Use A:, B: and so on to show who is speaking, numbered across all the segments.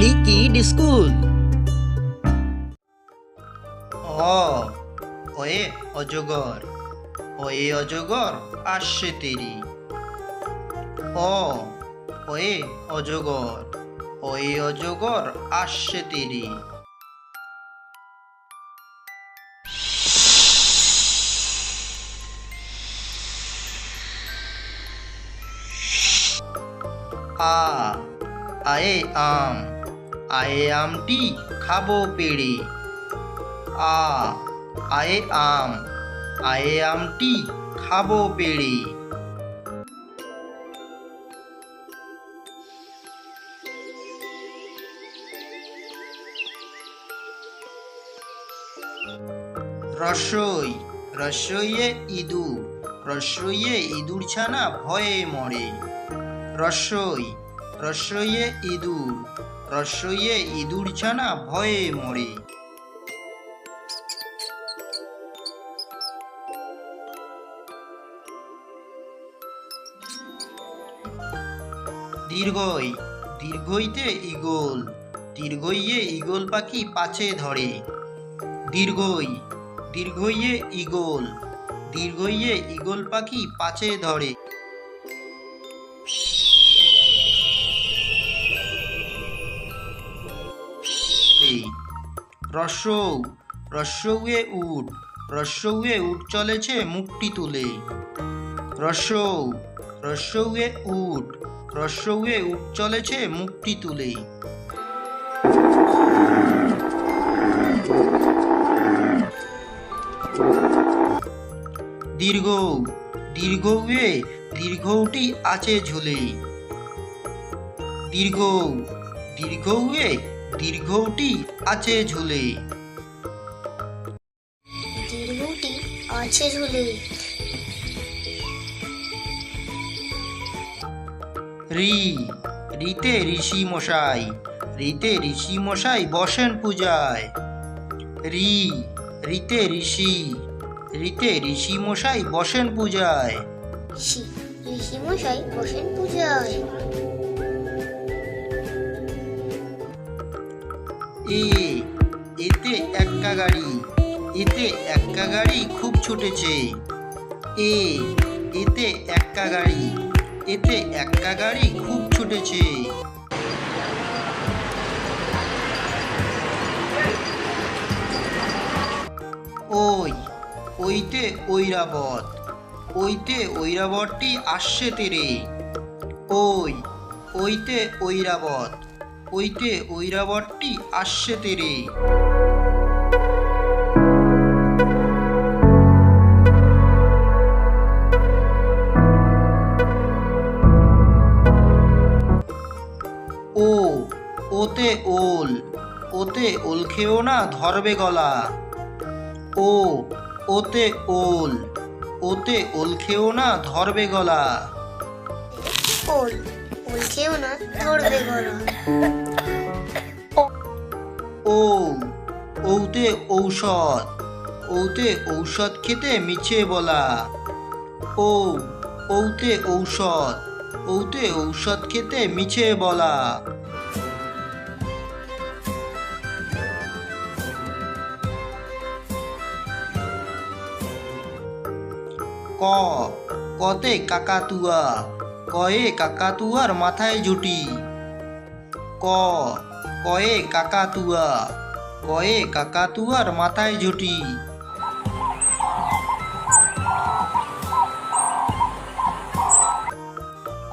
A: Family kid school
B: অ অয়ে অজগর অয়ে অজগর আসছে তেরি অ অয়ে অজগর অয়ে অজগর আসছে তেরি আ আয়ে আম আয়ে আমটি খাব পেড়ে। আ, আয়ে আম, আয়ে আমটি খাব পেড়ে। রসই, রসইয়ে ইঁদুর রসইয়ে ইঁদুর ছানা ভয়ে মরে। রসই, রসইয়ে ইঁদুর রসইয়ে ইঁদুর ছানা ভয়ে মরে। দীর্ঘই, দীর্ঘইতে ইগল দীর্ঘইয়ে ইগল পাখি পাছে ধরে। দীর্ঘই, দীর্ঘইয়ে ইগল দীর্ঘইয়ে ইগল পাখি পাছে ধরে। রস্যৌ রস্যৌয়ে উট রস্যৌয়ে উট চলেছে মুখটি তুলে। রস্যৌ রস্যৌয়ে উট রস্যৌয়ে উট চলেছে মুখটি তুলে। দীর্ঘ, দীর্ঘয়ে দীর্ঘটি আছে ঝুলে। দীর্ঘ, দীর্ঘয়ে দীর্ঘটি আছে ঝুলে।
C: দীর্ঘটি আছে ঝুলে।
B: রি রিতে ঋষি মশাই রিতে ঋষি মশাই বসেন পূজায়। রি রিতে ঋষি রিতে ঋষি মশাই বসেন পূজায়।
C: ঋষি ঋষি মশাই বসেন পূজায়।
B: এ, এতে এক্কা গাড়ি, এতে এক্কা গাড়ি খুব ছুটেছে। এ, এতে এক্কা গাড়ি, এতে এক্কা গাড়ি খুব ছুটেছে। ওই, ওইতে ঐরাবত, ওইতে ঐরাবতটি আসছে তেরে। ওই, ওইতে ঐরাবত। ওইতে ঐরাবতটি আসছে তেরে। ও, ওতে ওল ওতে ওল খেও না ধরবে গলা। ও, ওতে ওল ওতে ওল খেও না ধরবে গলা।
C: ওল। ওল খেও না ধরবে গলা
B: ও ওতে ঔষধ ওতে ঔষধ খেতে মিছে বলা। ও ওতে ঔষধ ওতে ঔষধ খেতে মিছে বলা। ক, কতে কাকাতুয়া কয়ে কাকাতুয়ার মাথায় জুটি। ক, কয়ে কাকাতুয়া কয়ে কাকাতুয়ার মাথায় জুটি।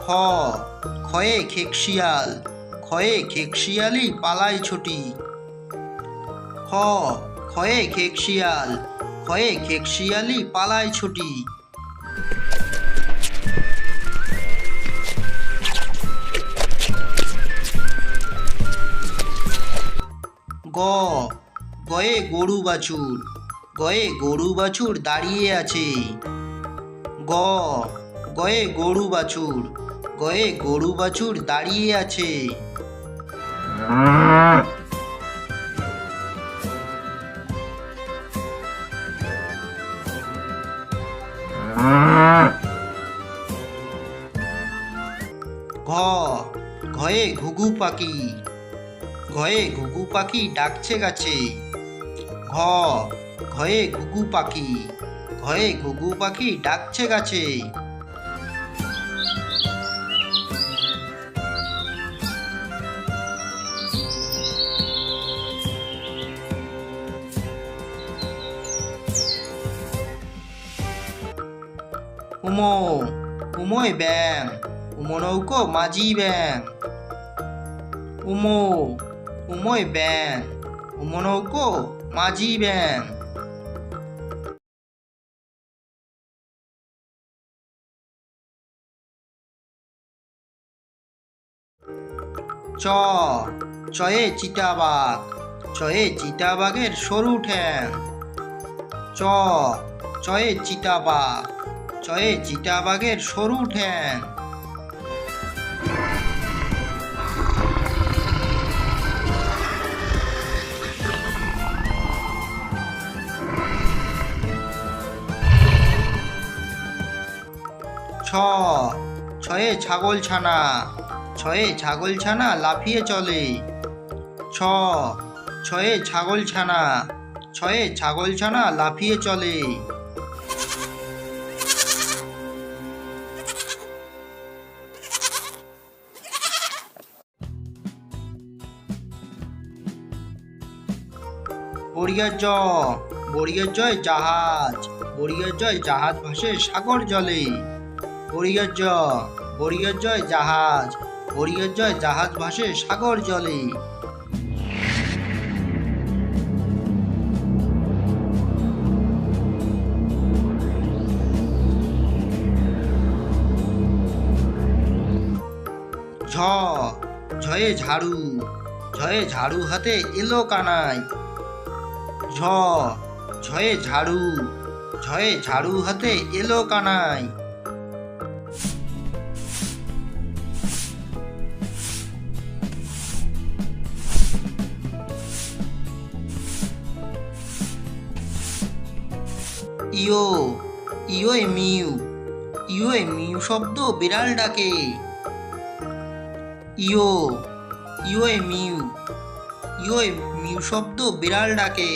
B: খ খয়ে খেকশিয়াল খয়ে খেকশিয়ালি পালায় ছুটি। খ খয়ে খেকশিয়াল খয়ে খেকশিয়ালি পালায় ছুটি। গ। গয়ে গরু বাছুর। গয়ে গরু বাছুর দাঁড়িয়ে আছে। গ। গয়ে গরু বাছুর। গয়ে গরু বাছুর দাঁড়িয়ে আছে। ঘ। ঘয়ে ঘুঘু পাখি। ঘয়ে ঘুঘু পাখি ডাকছে গাছে। ঘ, ঘয়ে ঘুঘু পাখি, ঘয়ে ঘুঘু পাখি ডাকছে গাছে। উমো, উমোয় ব্যাং উমো নৌকো মাঝি ব্যাং উমো উমোয় উমো নৌকো, মাঝি ব্যাং চ, চয়ে চিতাবাঘ, চয়ে চিতাবাঘের সরু ঠ্যাং। চ, চয়ে চিতাবাঘ, চয়ে চিতাবাঘের সরু ঠ্যাং। ছ। ছয়ে ছাগল ছানা। ছয়ে ছাগল ছানা লাফিয়ে চলে। ছ। ছয়ে ছাগল ছানা। ছয়ে ছাগল ছানা লাফিয়ে চলে। বড়িয়ার জ বড়িয়ার জয় জাহাজ। বড়িয়ার জয় জাহাজ ভাসে সাগর জলে। বড়িয়ার জ বড়িয়ার জয় জাহাজ বড়িয়ার জয় জাহাজ ভাসে সাগর জলে। ঝ, ঝয়ে ঝাড়ু ঝয়ে ঝাড়ু হাতে এলো কানাই। ঝ, ঝয়ে ঝাড়ু ঝয়ে ঝাড়ু হাতে এলো কানাই। ইয়ো ইয়ো এ মিউ ইয়ো এ মিউ শব্দ বিড়াল ডাকে। ইয়ো ইয়ো এ মিউ ইয়ো এ মিউ শব্দ বিড়াল ডাকে।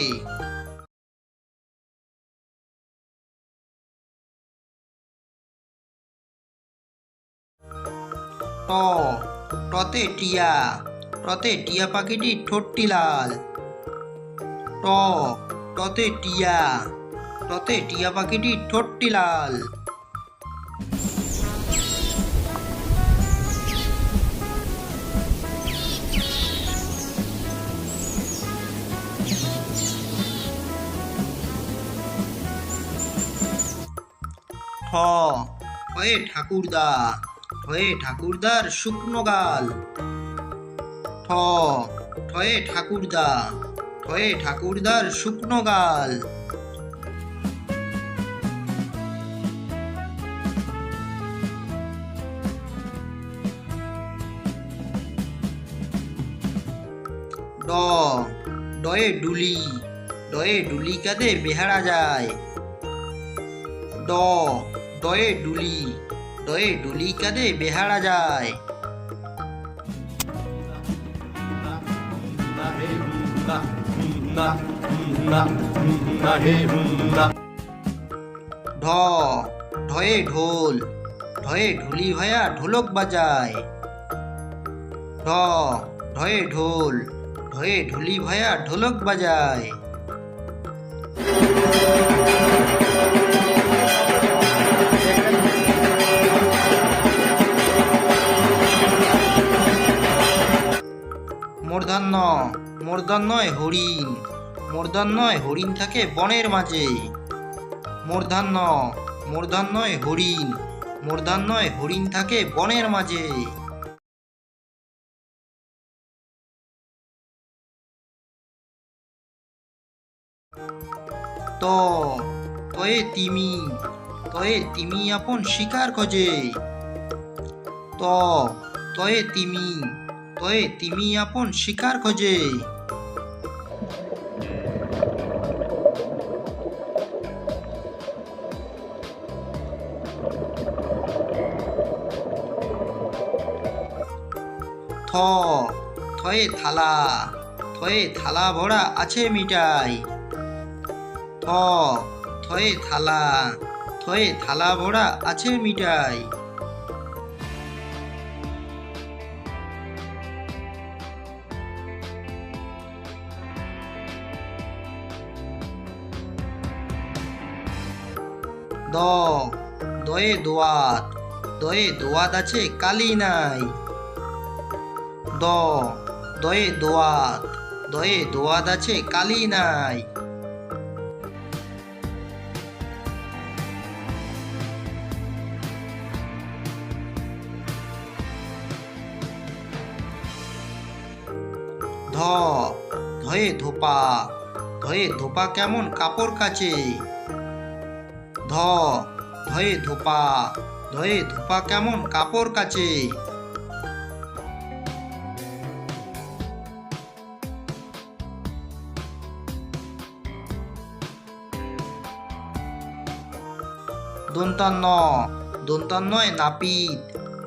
B: ট, টতে টিয়া টতে টিয়া পাখিটির ঠোঁটটি লাল। ট, টতে টিয়া টতে টিয়া পাখিটির ঠোঁটটি লাল। ঠ। হয়ে ঠাকুরদা, হয়ে ঠাকুরদার শুকনো গাল। ঠ। ঠয়ে ঠাকুরদা ঠয়ে ঠাকুরদার শুকনো গাল। ডয়ে ডুলি ডয়ে ডুলি কাঁধে বেহারা যায়। ড ডয়ে ডুলি ডয়ে ডুলি কাঁধে বেহারা যায়। ঢ ঢয়ে ঢোল ঢয়ে ঢুলি ভায়া ঢোলক বাজায়। ঢ ঢয়ে ঢোল ঢয়ে ঢুলি ভয়া ঢোলক বাজায়। মূর্ধন্য মূর্ধন্যয় হরিণ মূর্ধন্যয় হরিণ থাকে বনের মাঝে। মূর্ধান্য মূর্ধান্যয় হরিণ মূর্ধান্যয় হরিণ থাকে বনের মাঝে। ত, তয়ে তিমি তয়ে তিমি আপন শিকার খোঁজে। ত, তয়ে তিমি তয়ে তিমি আপন শিকার খোঁজে। থ, থয়ে থালা থয়ে থালা ভরা আছে মিঠাই থয়ে থালা থয়ে থালা ভরা আছে মিঠাই দয়ে দোয়াত দয়ে দোয়াত আছে কালি নাই। দয়ে দোয়াত দয়ে দোয়াত আছে কালি নাই। ধয়ে ধোপা ধয়ে ধোপা কেমন কাপড় কাচে? ধ, ধয়ে ধোপা ধয়ে ধোপা কেমন কাপড় কাচে? দন্তান্ন, দন্তান্নয় নাপিত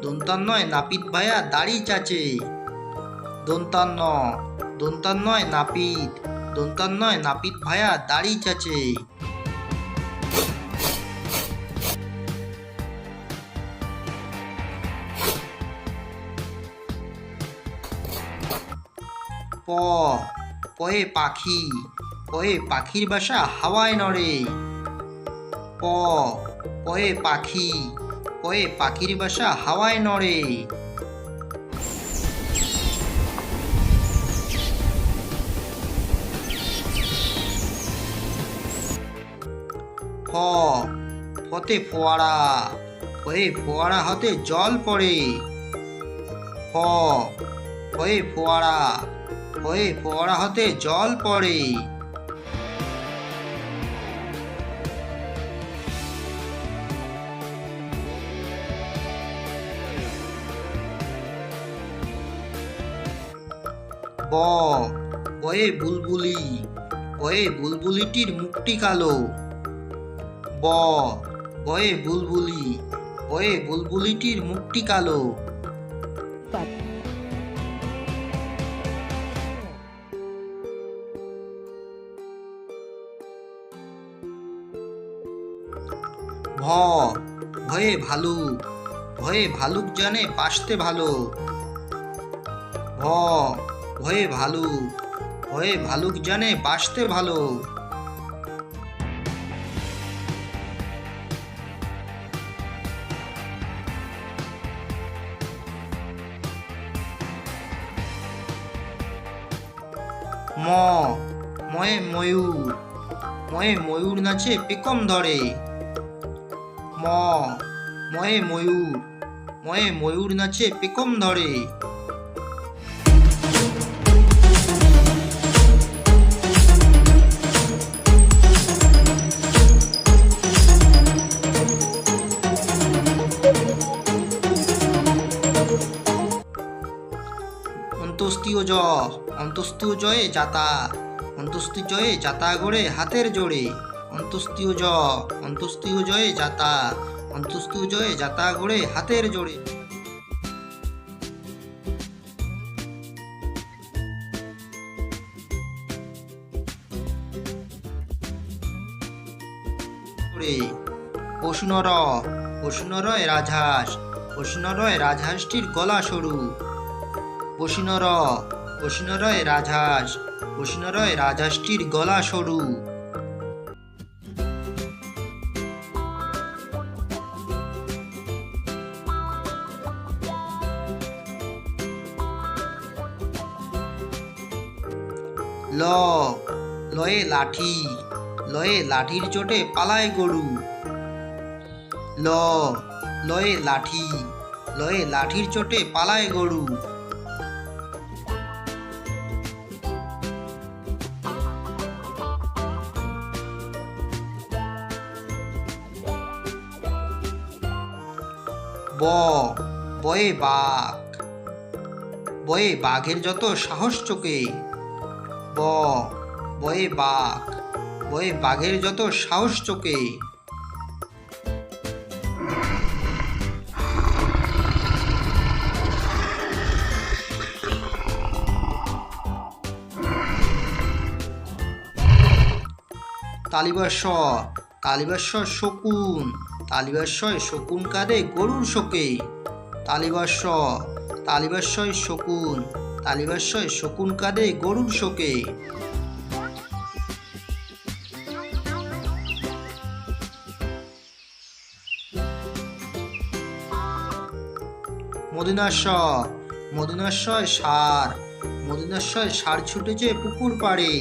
B: দন্তান্নয় নাপিত ভাইয়া দাড়ি চাচে। দন্তান্ন দন্তান্নয় নাপিত, দন্তান নয় নাপিত ভায়া, দাড়ি চাচে। প, পয়ে পাখি, পয়ে পাখির বাসা হাওয়ায় নড়ে। প, পয়ে পাখি, পয়ে পাখির বাসা হাওয়ায় নড়ে। ফতে ফোয়ারা, ফয়ে ফোয়ারা হতে জল পড়ে। ফ, ফয়ে ফোয়ারা ফয়ে ফোয়ারা হতে জল পড়ে। ব, বয়ে বুলবুলি, বয়ে বুলবুলিটির মুখটি কালো। বয়ে বুলবুলি, বয়ে বুলবুলিটির মুখটি কালো। ভ। ভয়ে ভালুক ভয়ে ভালুক জানে বাসতে ভালো। ভ। ভয়ে ভালুক ভয়ে ভালুক জানে বাসতে ভালো। ম। ময়ে ময়ূর। ময়ে ময়ূর নাচে পেকম ধরে। ম। ময়ে ময়ূর। ময়ে ময়ূর নাচে পেকম ধরে। অন্তস্তীয় জ অন্তস্তীয় জয়ে যাতা অন্তস্তি জয়ে যাতা গড়ে হাতের জোড়ে অন্তস্তীয় জ অন্তস্তীয় জয়ে যাতা অন্তস্তীয় জয়ে যাতা গড়ে হাতের জোড়ে পশুনর পশুনরয় রাজহাঁস পশুনরয় রাজহাঁসটির গলা সরু। বসিনর, বসিনরয় রাজহাঁস বসিনরয় রাজহাঁসটির গলা সরু। ল, লয়ে লাঠি, লয়ে লাঠির চোটে পালায় গরু। ল, লয়ে লাঠি, লয়ে লাঠির চোটে পালায় গরু। ব, বয়ে বাঘ। বয়ে বাঘের যত সাহস চোখে। ব, বয়ে বাঘ। বয়ে বাঘের যত সাহস চোখে। কালিবাস কালিবাস শকুন। তালিবাস শকুন কাঁদে গরুর শোকে। তালিবাস তালিবাস শকুন তালিবাস শকুন কাঁদে গরুর শোকে। মদিনাশয় মদিনাশয় সার মদিনাশয় সার ছুটেছে পুকুর পাড়ে।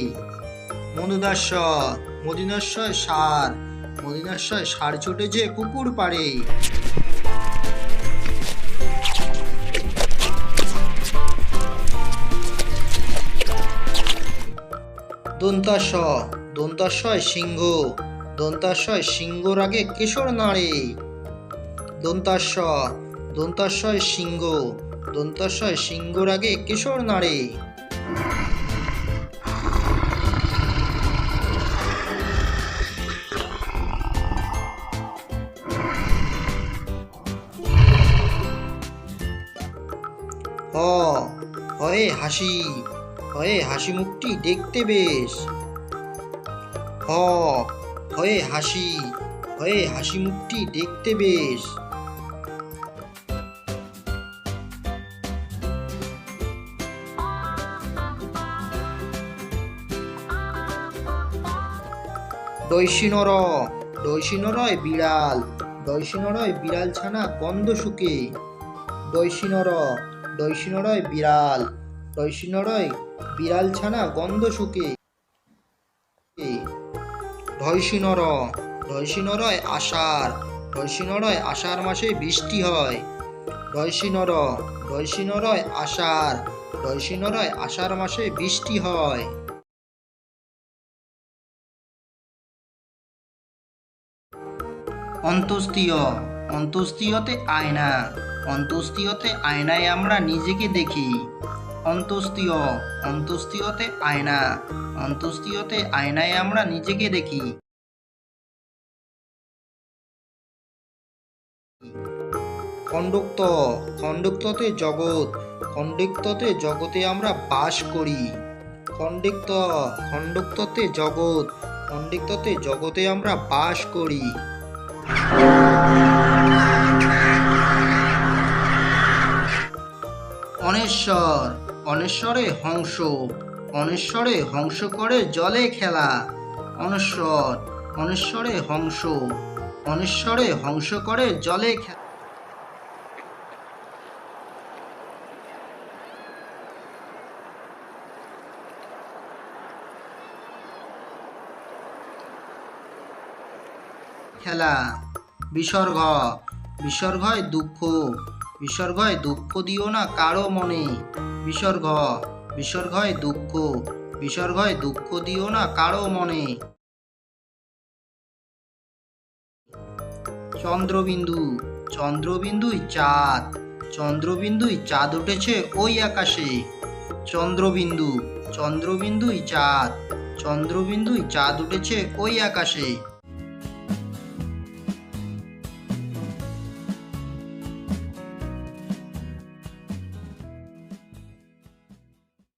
B: মনুদাশয় মদিনাশয় সার মদিনাশয় সার ছুটেছে পুকুর পাড়ে দন্তাশয় দন্তাশয় সিংহ দন্তাশয় সিংহ রাগে কেশর নাড়ে। দন্তাশয় দন্তাশয় সিংহ দন্তাশয় সিংহর আগে কেশর নাড়ে। হয়ে হাসি হয়ে হাসি মুখটি দেখতে বেশ। হ হয়ে হাসি হয়ে হাসি মুখটি দেখতে বেশ। দৈশিনর দৈশিনরয় বিড়াল দৈশিনরয় বিড়াল ছানা গন্ধ শুকে। দৈশিনর দৈশিনরয় বিড়াল দৈশিনরয় বিড়াল ছানা গন্ধ শুকে। ধৈশিনর ধৈশিনরয় আষাঢ় ধৈশিনরয় আষাঢ় মাসে বৃষ্টি হয়। ধৈশিনর ধৈশিনরয় আষাঢ় ধৈশিনরয় আষাঢ় মাসে বৃষ্টি হয়। অন্তস্তীয় অন্তস্তীয়তে আয়না অন্তস্তীয়তে আয়নায় আমরা নিজেকে দেখি। অন্তস্তীয় অন্তস্তীয়তে আয়না। অন্তস্তীয়তে আয়নায় আমরা নিজেকে দেখি। খণ্ডুক্ত। খণ্ডুক্ততে জগৎ। খণ্ডিক্ততে জগতে আমরা বাস করি। খণ্ডিক্ত। খণ্ডুক্ততে জগৎ। খণ্ডিক্ততে জগতে আমরা বাস করি। অনেশ্বর। অনেশ্বরে হংস অনেশ্বরে হংস করে জলে খেলা। অনেশ্বর, অনেশ্বরে হংস অনেশ্বরে হংস করে জলে খেলা। খেলা। বিসর্গ, বিসর্গয় দুঃখ বিসর্গয় দুঃখ দিও না কারও মনে। বিসর্গ, বিসর্গয় দুঃখ বিসর্গয় দুঃখ দিও না কারও মনে। চন্দ্রবিন্দু, চন্দ্রবিন্দুই চাঁদ চন্দ্রবিন্দুই চাঁদ উঠেছে ওই আকাশে। চন্দ্রবিন্দু, চন্দ্রবিন্দুই চাঁদ চন্দ্রবিন্দুই চাঁদ উঠেছে ওই আকাশে।